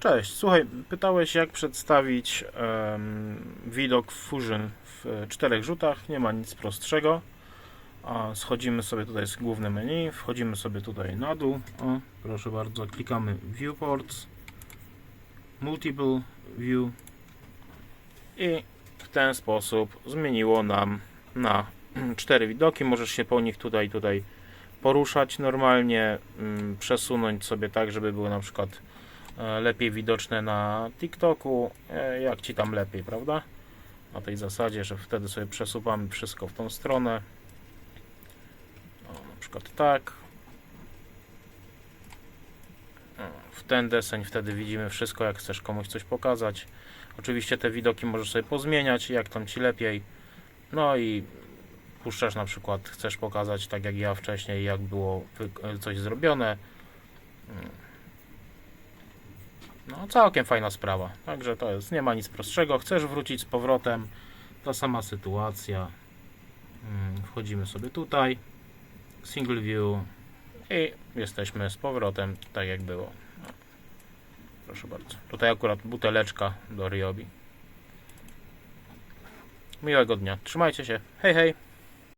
Cześć, słuchaj, pytałeś jak przedstawić em, widok Fusion w e, czterech rzutach, nie ma nic prostszego. A schodzimy sobie tutaj z główne menu, wchodzimy sobie tutaj na dół, o, proszę bardzo, klikamy Viewports, Multiple View i w ten sposób zmieniło nam na cztery widoki, możesz się po nich tutaj, tutaj poruszać normalnie, mm, przesunąć sobie tak, żeby były na przykład lepiej widoczne na TikToku, e, jak ci tam lepiej, prawda? Na tej zasadzie, że wtedy sobie przesuwamy wszystko w tą stronę. O, na przykład tak. W ten deseń wtedy widzimy wszystko, jak chcesz komuś coś pokazać. Oczywiście te widoki możesz sobie pozmieniać, jak tam ci lepiej. No i puszczasz na przykład, chcesz pokazać tak jak ja wcześniej, jak było wy- coś zrobione. No, całkiem fajna sprawa. Także to jest, nie ma nic prostszego. Chcesz wrócić z powrotem, ta sama sytuacja. Mm, Wchodzimy sobie tutaj, single view i jesteśmy z powrotem tak jak było. Proszę bardzo. Tutaj akurat buteleczka do Ryobi. Miłego dnia. Trzymajcie się. Hej, hej.